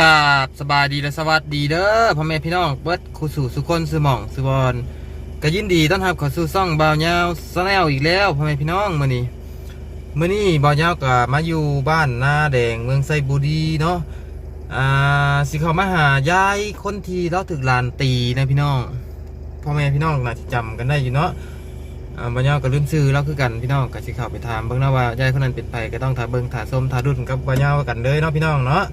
กาบสบายดีและสวัสดีเด้อพ่อแม่พี่น้องเบิดคูสู่สุคนสุหม่องสุบอลก็ยินดีต้อนรับเข้าสู่ซ่องบ่าวยาวซแนลอีกแล้วพ่อแม่พี่น้องมื้อนี้มื้อนี้บ่าวยาวก็มาอยู่บ้านนาแดงเมืองไซบุรีเนาะอ่าสิเข้ามาหายายคนที่เราถึกลานตีนะพี่น้องพ่อแม่พี่น้องน่าจะจำกันได้อยู่เนาะอ่าบ่าวยาวก็ลืมชื่อเราคือกันพี่น้องก็สิเข้าไปถามเบิ่งนะว่ายายคนนั้นเป็นไผก็ต้องถามเบิ่งถามส้มถามดุนกับบ่าวยาวกันเลยเนาะพี่น้องเนาะ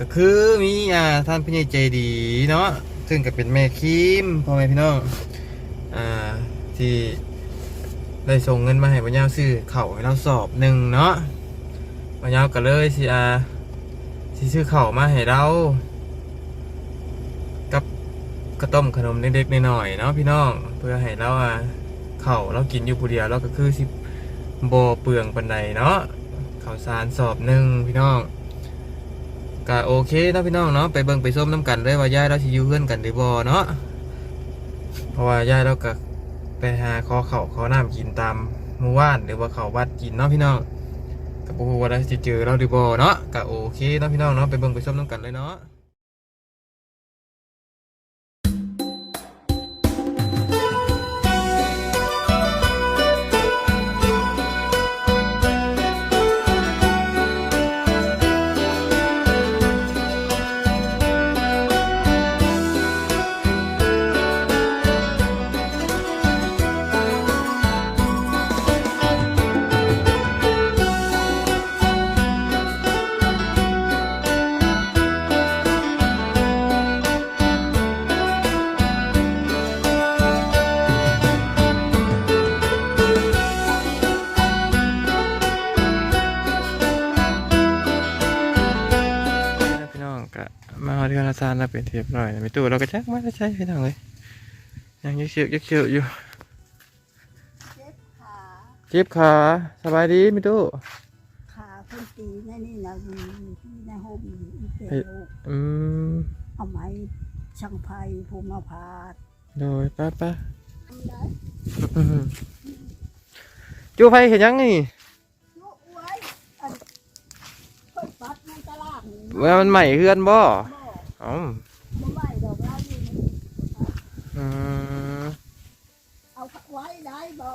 ก็คือมีอ่าท่านผู้ใหญ่ใจดีเนาะซึ่งก็เป็นแม่คิมพ่อแม่พี่น้องอ่าที่ได้ส่งเงินมาให้ปัญญาซื้อเข่าให้เราสอบหนึ่งเนาะปัญญาก็เลยสิอ่าสิซื้อเข่ามาให้เรา กับกระต้มขนมเล็กๆน้อยๆเนาะพี่น้องเพื่อให้เราอ่าเข่าเรากินอยู่ผู้เดียวเราก็คือสิโบเปลืองปันใดเนาะข่าวสารสอบหนึ่งพี่น้อง ก็โอเคนะพี่น้องเนาะไปเบิ่งไปส้มน้ำกันเลยว่ายายเราชิอยู่เพื่อนกันหรือบ่เนาะเพราะว่ายายเราก็ไปหาคอเข่าคอน้ำกินตามหมู่บ้านหรือว่าเขาวัดกินเนาะพี่น้องก็บ่ฮู้ว่าเราจะเจอเราหรือบ่เนาะก็โอเคนะพี่น้องเนาะไปเบิ่งไปส้มน้ำกันเลยเนาะ มาฮอดที่คณะซานแล้วเป็นที่เรียบร้อยมีตู้เราก็จักมาใช้พี่น้องเลยยังยึกเชือกยึกเชือกอยู่เจ็บขาเจ็บขาสบายดีมีตู้ขาเพิ่นตีในนี่นะมีที่ในห่มอีเปเฮ้ยโลกอืมเอาไม้ช่างไผ่ภูมิพาดโดยไป้าป้าได้จูไฟเห็นยังนี่ลูกไว้อันเพิ่นปัดในตลาดนี่ว่ามันใหม่เฮือนบ่บ่ อ๋อบ่ไหวดอกเราอยู่นี่อืมเอาไว้ได้บ่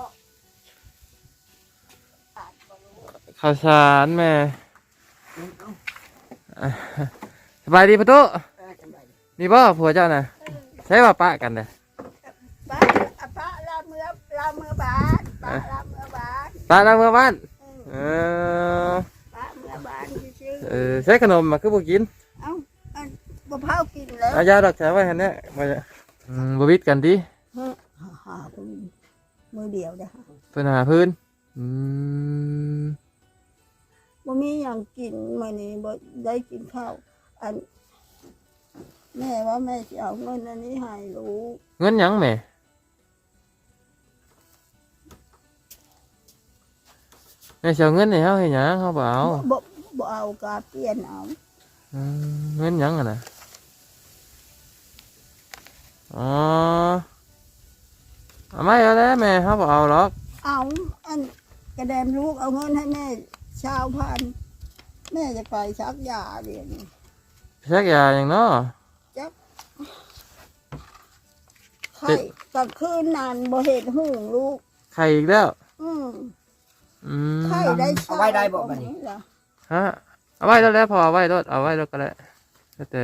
ขาดบ่รู้ข้าวสารแม่อะสบายดีปะตุเออจังได๋นี่บ่ผัวเจ้าน่ะใช่ว่าปะกันเด้อป้าอะป้าลาเมื่อลาเมื่อบาทป้าลาเมื่อบาทปะแล้วเมื่อบ้านเออเออป้าเมื่อบาทชื่อเออใช้ขนมมาคือบ่กินๆเอ้าอันบ่ เผากินแล้วเอายาดอกแถวไว้หั่นแหละบ่จะอืมบ่วิดกันติเฮ้อหาหาเพิ่นมือเดียวเด้อค่ะเพิ่นหาพื้นอืมบ่มีหยังกินมื้อนี้บ่ได้กินข้าวอัน แม่ว่าแม่สิเอาเงินอันนี้ให้ลูกเงินหยังแม่แม่สิเอาเงินให้เฮาให้หยังเฮาบ่เอาบ่บ่เอากาเปลี่ยนเอาอืมเงินหยังอะนะ อ๋อเอาไม่เอาแล้วแม่เขาบอกเอาหรอกเอาอันกระแดมลูกเอาเงินให้แม่ชาวพันแม่จะไปชักยาเดี๋ยวนี้ชักยาอย่างเนาะไข้กลางคืนนานบ่เห็นหูลูกไข่อีกแล้ว อืมอืมไข้ได้เอาไว้ได้บ่บัดนี้ ล่ะฮะเอาไว้แล้วแล้วพอเอาไว้รถเอาไว้รถก็ได้แล้วแต่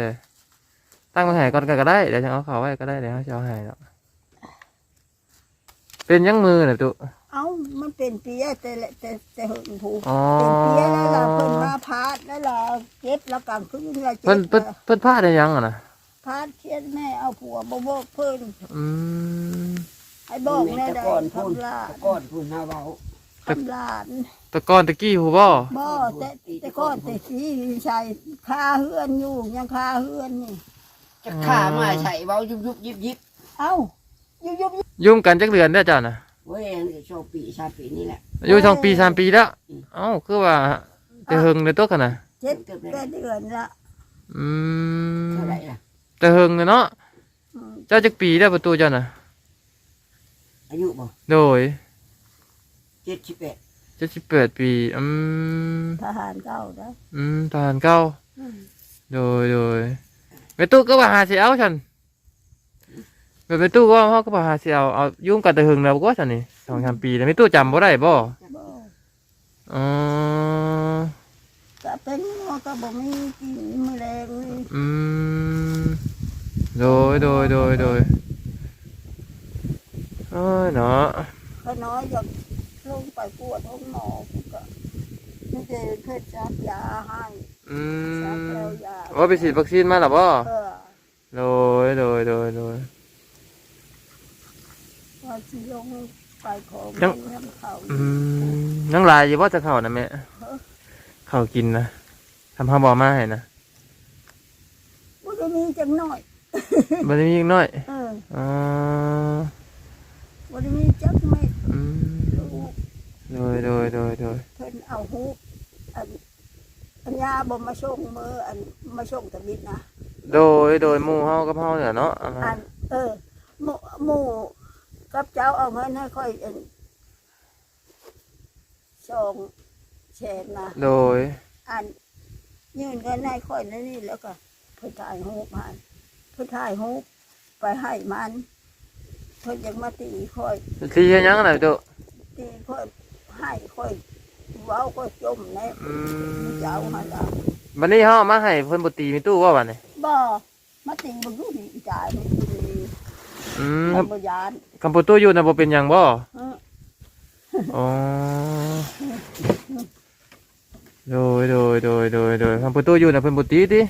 ตั้งมาใหายก่อนก็ได้เดี๋ยวจะเอาเขาไว้ก็ได้เดี๋ยวเขาจะเอาใหายแล้วเป็นยังมือน่ะตุเอ้ามันเป็นเปียแต่ละแต่แต่หึงผูอ๋อเป็นเปียแล้วล่ะเพิ่นมาพาดแล้วล่ะเจ็บแล้วกลางคืนแล้วเจ็เพิ่นบเพิ่นเพิ่นพลาดได้ยังอะนะพาดเทียนแม่เอาผัวบ่บอกเพิ่นอืมให้บอกแม่แต่ได้ก่อนพูนคำลาแต่ดก่อนพูนหาเว้าคำลาดแตะกอนตะกี้หูบ่บ่แต่แต่ก่อนแต่สีชายคาเฮือนอยู่ยังคาเฮือนนี่ จะฆ่ามาใส่เว้ายุบยุบยิบยิบเอ้ายุบยุบยุบยุ่งกันจักเดือนได้อเจ้าน่ะเว้ยอันนี้โชว์ปีชาปีนี่แหละ อายุสองปีสามปีแล้วเอ้าคือว่าจะเฮิงในตัวกันนะเจ็ดแปดเดือนละอืมเท่าไหร่ล่ะจะเฮิงเลยเนาะอืมเจ้าจักปีได้ประตูเจ้าน่ะอายุบ่โดยเจ็ดสิบแปดเจ็ดสิบแปดปีอืมทหารเก่านะอืมทหารเก่าอืมโดยโดย ไปตู้ก็ว่าหาสิเอาฉันไปไปตู้ก็เขาก็ว่าหาสิเอาเอายุ่งกันแต่หึงแล้วก็ฉันนี่สองสามปีแล้วไม่ตู้จำบ่ได้บ่บ่อ๋อก็เป็นหัวก็บ่มีกินมื้อแรงนี่อืมโดยโดยโดยโดยเอ้ยเนาะก็น้อยอยากลงไปปวดห้องหมอก็นี่เดเพื่อจับยาให้ อืจับมแล้วยาว่าไปฉีดวัคซีนมาหรอบ่เออโดยโดยโดยโดย ว่าสิลงไปของยังน้ำเขาอืมยังหลายอยู่ว่าจะเข้านะแม่เข้ากินนะทำข้าวบอมาให้นะบ่ได้มีจังน้อย บันนี้ยิ่งน้อยเอออ๋อบ่ได้มีจักเม็ดอืมลูกโดยโดยโดยโดยเพิ่นเอาฮูกอัน อันยาบ่มาส่งมืออันมาส่งตะบิดนะโดยโดยหมู่เฮากับเฮาเนี่ยเนาะเอามาอันเออหมู่หมู่กับเจ้าเอาเงินให้ค่อยอันส่งแชนนะโดยอันยื่นเงินให้ค่อยนั่นนี่แล้วก็เพิ่นถ่ายฮูกให้เพิ่นถ่ายฮูกไปให้มันเพิ่นยังมาตีค่อยที่เฮ็ดหยังน่ะตุตีค่อยให้ค่อย เว้าค่อยจมแน่อืมเจ้าหันล่ะบัดนี้เฮาเอามาให้เพิ่นบ่ตีมีตู้ว่าบัดนี้บ่มาตีบ่รู้นี่อีจ่ายมันคืออืมมันบ่ยานคำพูดตู้อยู่น่ะบ่เป็นหยังบ่เอออ๋อโดยโดยโดยโดยโดยคำพูดตู้อยู่น่ะเพิ่นบ่ตีติ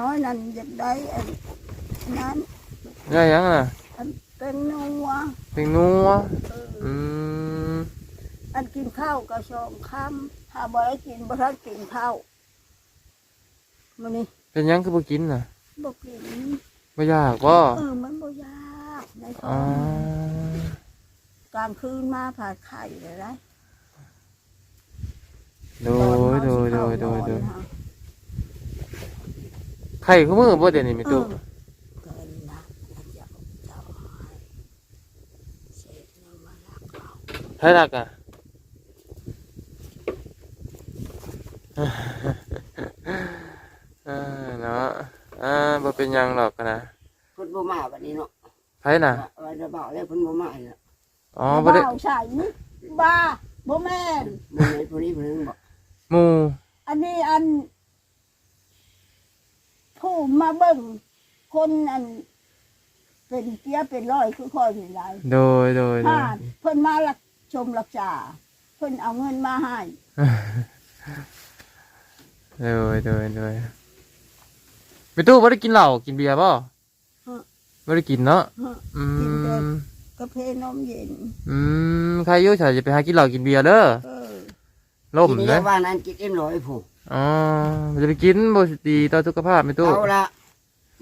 น้อยนั่นอยากได้อันนั้นได้หยังน่ะอัน เป็นนัวเป็นนัวเอออืมอันกินข้าวก็สองคำถ้าบ่ได้กินบ่ทันกินข้าวมื้อนี้เป็นหยังคือบ่กินน่ะบ่กินบ่อยากบ่เออมันบ่ยากในท้อ๋อองกลางคืนมาผ่าไข่เลยนะโดยโดยโดยโดยโดยตอนเฮาสิเข้านอนไข่คือมือบ่เดี๋ยวนี้มีตู้ เออเกินนะแล้วเจ้าเจ้าให้เศษเงินมาลักเอา ใช่ลักอะเออเนาะอ่าบ่เป็นยังหรอกนะเพิ่นบ่มาบัดนี้เนาะไผน่ะว่าจะบอกแล้วเพิ่นบ่มาเนาะอ๋อบ่ได้บ้าใส่นี่บ้าบ่แม่นบ่ได้ผู้นี้เพิ่นบอกหมู่อันนี้อัน ผู้มาเบิ่งคนอัน เป็นเกี้ยเป็นร้อยคือคอยเป็นไรโดยโดยโดยเพิ่นมารัก ชมรักษาเพิ่นเอาเงินมาให้โดยโดยโดยมีตู้บ่ได้กินเหล้ากินเบียร์บ่บ่ได้กินเนาะฮะอืกินแต่มกาแฟนมเย็น อืมใครอยู่ฉันจะไปหากินเหล้ากินเบียร์เด้อเออล่มกินเด้แล้อวว่านั้นกินเอ็มร้อยผู้อ๋อจะไปกินบ่ดีต่อสุขภาพมีตู้เอาละ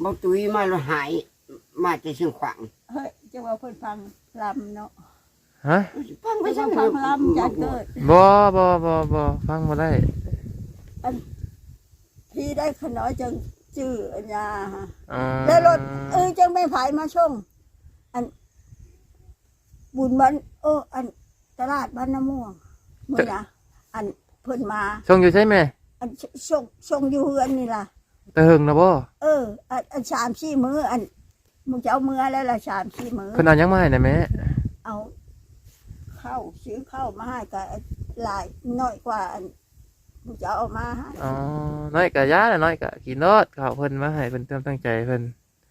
บ่ตุ้ยมาแล้วหายมาแต่เชียงขวางเฮ้ยจะว่าเพิ่นฟังลำเนาะ ฮะฟังไปเพิ่นจังฟังลำจัดเกิดบ่บ่บ่บ่ฟังบ่ได้ พี่ได้ขน้อยจังจื้ออัญญาฮะอ๋อแล้วรถเออจังไม่ผายมาช่งอัน บุญบ้านเอออันตลาดบ้านน้ำม่วงมื่อนะอันเพิ่นมา ส่งอยู่ใช่ไหมอันชงชงอยู่เฮือนนี่ล่ะ ตะหึงนะบ่เออ อันอันสามสี่มืออันมึงจะเอามือแล้วล่ะสามสี่มือเพิ่นเอาหยังมาให้นะแม่เอาเข้าซื้อเข้าวมาให้กับหลายน้อยกว่าอันมึงจะเอามาให้อ๋อน้อยกะยาน่ะน้อยกะกินรอดข้าวเพิ่นมาให้เพิ่นเติมตั้งใจเพิ่น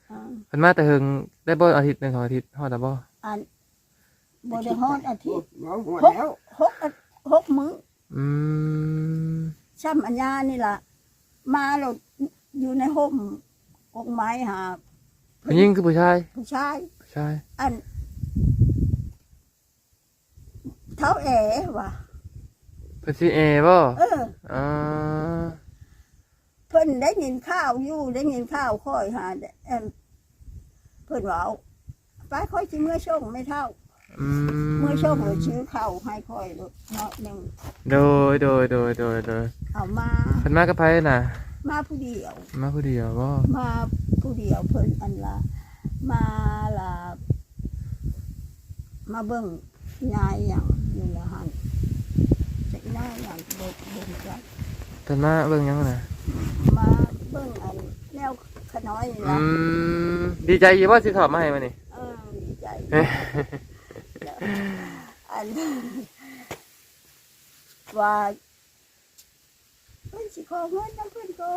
อ่าเพิ่นมาตะหึงได้บ่อาทิตย์หนึงของอาทิตย์ฮอดแล้วบ่อันบริฮอดอาทิตย์เอาหัวหกแล้วหกอาหกมื้ออืมช่ำอัญญานี่ล่ะมาเราอยู่ในห่มกงไม้หาผู้หญิงคือผู้ชายผู้ชายผู้ชายอัน เท้าแอว่ะเพิ่นสิเอบ่เอออ๋อเพิ่นได้ยินข้าวอยู่ได้ยินข้าวค่อยหาเอิ่มเพิ่นว่าเอาไปค่อยสิเมื่อช่งไม่เท่า อืมเมื่อช่งเราชื่อข้าวให้ค่อยลูกเนาะหนึ่งโดยโดยโดยโดยโดยเอามา เพิ่นมากับไผน่ะ มาผู้เดียว มาผู้เดียวบ่มาผู้เดียวเพิ่นอันละ มาละมาเบิ่งยายอย่าง อยู่ละหันจะได้อย่างบทบ่งจักเพิ่นมาเบิ่งหยังน่ะมาเบิ่งอันแนวขน้อยนี่อืนะมดีใจอยู่ว่าสิถอดมาให้มานี่ เออดีใจเอ๊ะอันว่าเพิ่นสิขอเงินน้ำเพิ่นก็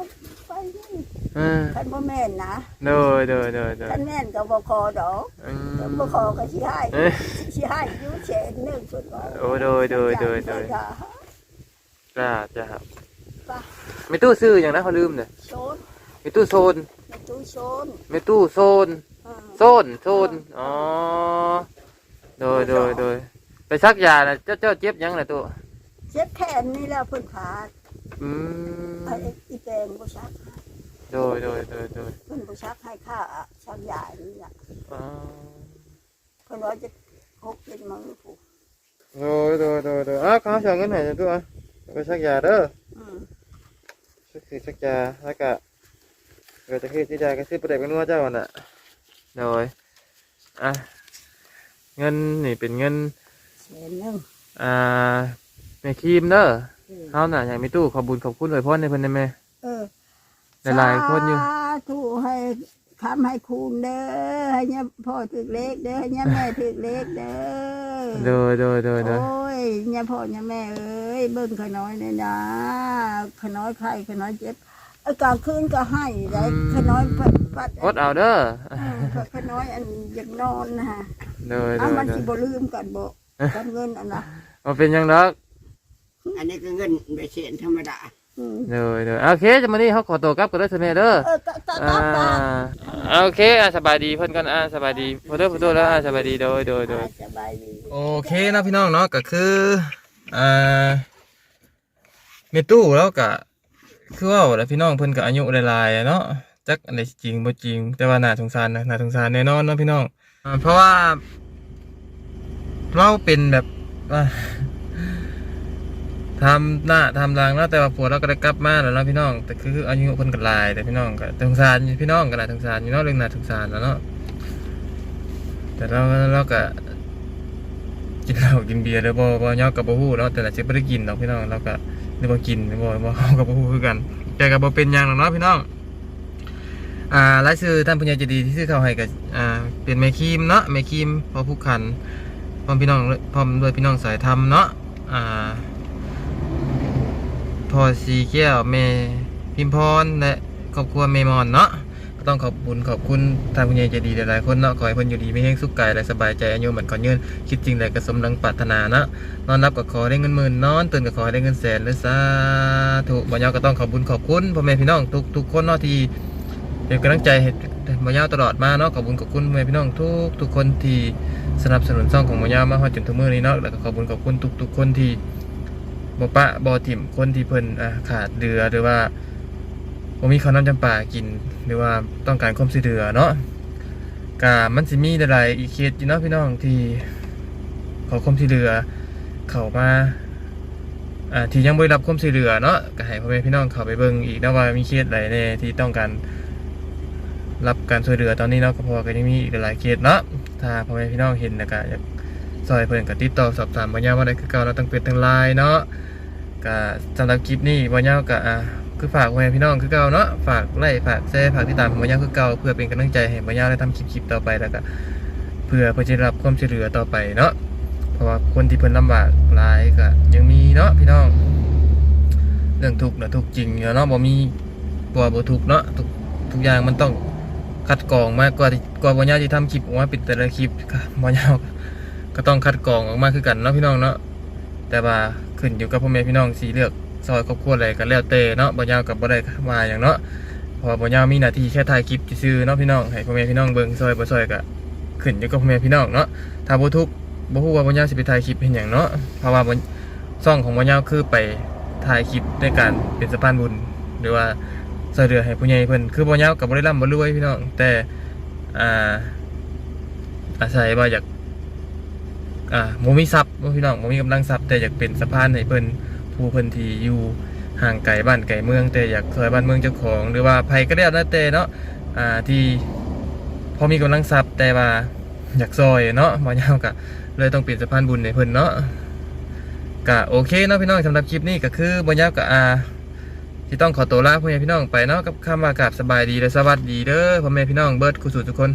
ไปนี่เออคันบ่แม่นนะโดยโดยโดยโดยคันแม่นก็บ่ขอดอกอืแต่มบ่ขอก็สิให้เอ๊ะสิให้อยู่เฉนหนึงเพิ่นว่า โอ้โดยโดยโดยโดยจ้ะ จ้าจ้าครับไปไม่ตู้ซื้ออย่างนะเขาลืมเนี่ยโซนไม่ตู้โซนในตู้โซนไม่ตู้โซน เออโซนโซนอ๋อ โดยโดยโดยไปซักยาน่ะเจ้าเจ้าเจ็บหยังน่ะตู้เจ็บแขนนี่แหละเพิ่นขาดอืมไอ้อีแปลงบ่ชักให้โดยโดยโดยโดยเพิ่นบ่ชักให้ค่าชักยานี่ล่ะอ๋อเพิ่นว่าจะหกเป็นมื้อผู้โดยโดยโดยโดยอ้าวเขาเอาเงินให้จ้ะตู้อะ ไปซักยาเด้ออืมสักคือสักยาแล้วก็เกิดจะคือที่ยาก็ซื้อประเด็กเป็นนัวเจ้าน่ะโดยอะเงินนี่เป็นเงินแสนหนึงอ่าแม่ครีมเด้อเออเฮาน่ะอย่างมีตู้ขอบบุญขอบคุณเลยพ่อในเพิ่นได้ไหมเออหลายๆคนอยู่ สาธุให้ คำให้คุณเด้อให้เนี่ยพ่อถึกเล็กเด้อให้เนี่ยแม่ถึกเล็กเด้อโดยโดยโดยโดยโอ้ยเนี่ยพ่อเนี่ยแม่เอ้ยเบิ่งขน้อยเนี่ยนะขน้อยไข่ขน้อยเจ็บไอ้กลางคืนก็ให้ได้ขน้อยพัดพัดอดเอาเด้อเออพัดขน้อยอันอยากนอนนะฮะโดยโดอะยมันโดสิยบ่ลืมกันบ่กันเงินอันน่ะมาเป็นหยังดอกอันนี้ก็เงินไปเสียนธรรมดาอืมโดยโดยโอเคจะมานี่เขาขอตัวกลับกันเด้อเสยแม่เด้อเออก็ก็ อ่าโอเคอะสบายดีเพิ่นกันอะสบายดีพอเด้อพอเด้อแล้วอะสบายดีโดยโดยโดย สบายดีโอเคนะพี่น้องเนาะก็คืออ่าเมตู้แล้วก็คือว่าแล้วพี่น้องเพิ่นก็อายุหลายๆอะเนาะจักอันใดสิจริงบ่จริง แต่ว่าน่าสงสารนะน่าสงสารแน่นอนเนาะพี่น้องอ่าเพราะว่า เราเป็นแบบว่า ทำหน้าทำรางเนาะแต่ว่าผัวเราก็ได้กลับมาแล้วเนาะพี่น้อง แต่คืออายุเพิ่นก็หลายแต่พี่น้องก็สงสารพี่น้องก็น่าสงสารอยู่เนาะเรื่องน่าสงสารแล้วเนาะแต่เราเราก็กินเหล้ากินเบียร์แล้วบ่บ่ยอกกับบ่ฮู้เนาะแต่ละสิบ่ได้กินดอกพี่น้องเราก็หรือบ่กินหรือบ่บ่เฮากับบ่ฮู้คือกัน แต่ก็บ่เป็นหยังหรอกเนาะพี่น้องอ่ารายชื่อท่านผู้ใหญ่ใจดีที่ซื้อเข้าให้ก็อ่าเป็นแม่คีมเนาะแม่คีมพอผู้ขันพร้อมพี่น้องพร้อมด้วยพี่น้องสายธรรมเนาะอ่า พอสีแก้วแม่พิมพรและครอบครัวเมมอนเนาะก็ต้องขอบคุณขอบคุณทางผู้ใหญ่ใจดีหลายๆคนเนาะขอให้เพิ่นอยู่ดีไม่แห้งสุขกายและสบายใจอายุเหมือนก่อนยืนคิดจริงและก็สมดังปรารถนาเนาะนอนรับก็ขอได้เงินหมื่นนอนตื่นก็ขอได้เงินแสนเลยสาธุบ่ยาวก็ต้องขอบคุณขอบคุณพ่อแม่พี่น้องทุกทุกคนเนาะที่เป็นกำลังใจให้บ่ยาวตลอดมาเนาะขอบคุณขอบคุณแม่พี่น้องทุกทุกคนที่สนับสนุนช่องของบ่ยาวมาฮอดจนถึงมื้อนี้เนาะแล้วก็ขอบคุณขอบคุณทุกทุกคนที่ บ่ปะบ่ถิ่มคนที่เพิ่นขาดเรือหรือว่าผมมีข้าวน้ำจำปากิน หรือว่าต้องการความช่วยเหลือเนาะกามันสิมีหลายอีกเคสอยู่เนาะพี่น้องที่ขอความช่วยเหลือเข้ามาอ่าที่ยังไม่ได้รับความช่วยเหลือเนาะก็ให้พ่อแม่พี่น้องเข้าไปเบิ่งอีกนะว่ามีเคสใดแน่ที่ต้องการรับการช่วยเหลือตอนนี้เนาะก็พราะว่าก็ยังมีอีกหลายเคสเนาะถ้าพ่อแม่พี่น้องเห็นนะก็อยากซอยเพิ่นก็ติดต่อสอบถามบ่ยาวว่าได้คือเก่าเราต้องเป็นทางไลน์เนาะ ก็สำหรับคลิปนี้บ่ยาวก็คือฝากไว้พี่น้องคือเก่าเนาะฝากไลค์ฝากแชร์ฝากติดตามผมมายาคือเก่าเพื่อเป็นกำลังใจให้มายาได้ทำคลิปๆต่อไปแล้วก็เพื่อเพื่อจะรับความช่วยเหลือต่อไปเนาะเพราะว่าคนที่เพิ่นลำบากหลายก็ยังมีเนาะพี่น้อง เรื่องทุกข์นะทุกข์จริงเนาะบ่มีบ่ว่าบ่ทุกข์เนาะทุกทุกอย่างมันต้องคัดกรองมากกว่ากว่าบ่ยาที่ทำคลิปออกมาป็นแต่ละคลิปก็บ่ยาก็ต้องคัดกรองออกมาคือกันเนาะพี่น้องเนาะแต่ว่า ขึ้นอยู่กับพ่อแม่พี่น้องสิเลือกซอยครอบครัวอะไรก็แล้วแต่เนาะบ่ยาวกับบ่ได้มาอย่างเนาะเพราะว่าบ่ยาวมีหน้าที่แค่ถ่ายคลิปซื่อเนาะพี่น้องให้พ่อแม่พี่น้องเบิ่งซอยบ่ซอยก็ขึ้นอยู่กับพ่อแม่พี่น้องเนาะถ้าบ่ทุกบ่ฮู้ว่าบ่ยาวสิไปถ่ายคลิปเฮ็ดหยังเนาะเพราะว่าบ่ช่องของบ่ยาวคือไปถ่ายคลิปในการเป็นสะพานบุญหรือว่าซอยเหลือให้ผู้ใหญ่เพิ่นคือบ่ยาวกับบ่ได้ร่ำบ่รวยพี่น้องแต่อ่าอาศัยว่าอยาก อ่าบ่มีทรัพย์บ่พี่น้องบ่มีกำลังทรัพย์แต่อยากเป็นสะพานให้เพิ่นผู้เพิ่นที่อยู่ห่างไกลบ้านไกลเมือง แต่อยากซอยบ้านเมืองเจ้าของ หรือว่าภัยก็ได้แล้วแต่เนาะอ่าที่พอมีกำลังทรัพย์แต่ว่าอยากซอยเนาะบ่ยาวก็เลยต้องเปลี่ยนสะพานบุญให้เพิ่นเนาะก็โอเคเนาะพี่น้องสำหรับคลิปนี้ก็คือบ่ยาวก็อ่าที่ต้องขอตัวลาพ่อแม่พี่น้องไปเนาะกับคำว่ากราบสบายดีและสวัสดีเด้อพ่อแม่พี่น้องเบิร์ดคุสู่ทุกคน